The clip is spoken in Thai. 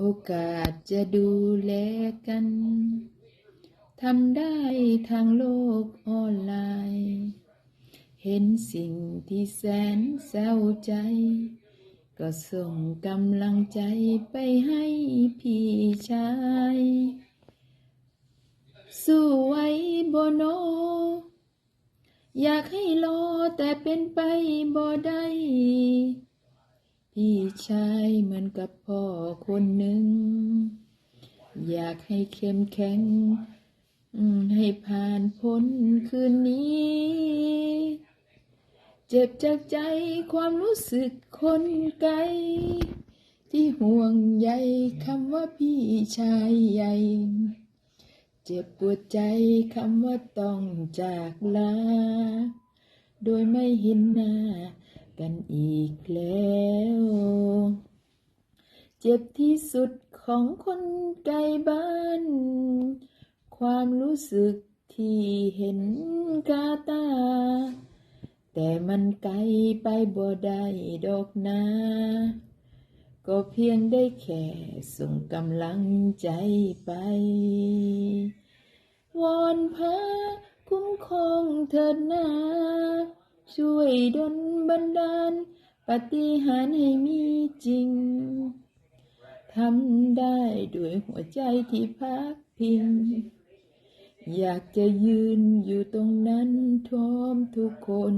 โอกาสจะดูแลกัน ทำได้ทางโลกออนไลน์ เห็นสิ่งที่แสนเศร้าใจ ก็ส่งกำลังใจไปให้พี่ชาย สู้ไว้บโน อยากให้รอแต่เป็นไปบ่ได้ พี่ชายเหมือนกับพ่อคนหนึ่ง อยากให้เข้มแข็ง ให้ผ่านพ้นคืนนี้ เจ็บจากใจความรู้สึกคนไกล ที่ห่วงใยคำว่าพี่ชายใหญ่เจ็บปวดใจคำว่าต้องจากลา โดยไม่เห็นหน้า กันอีกแล้ว เจ็บที่สุดของคนไกลบ้าน ความรู้สึกที่เห็นกาตา แต่มันไกลไปบ่ได้ดอกนาก็เพียงได้แค่ส่งกำลังใจไป วอนพระคุ้มครองเถิดนา ช่วยดลบันดาลปฏิหารให้มีจริง ทำได้ด้วยหัวใจที่พักพิง อยากจะยืนอยู่ตรงนั้นพร้อมทุกคน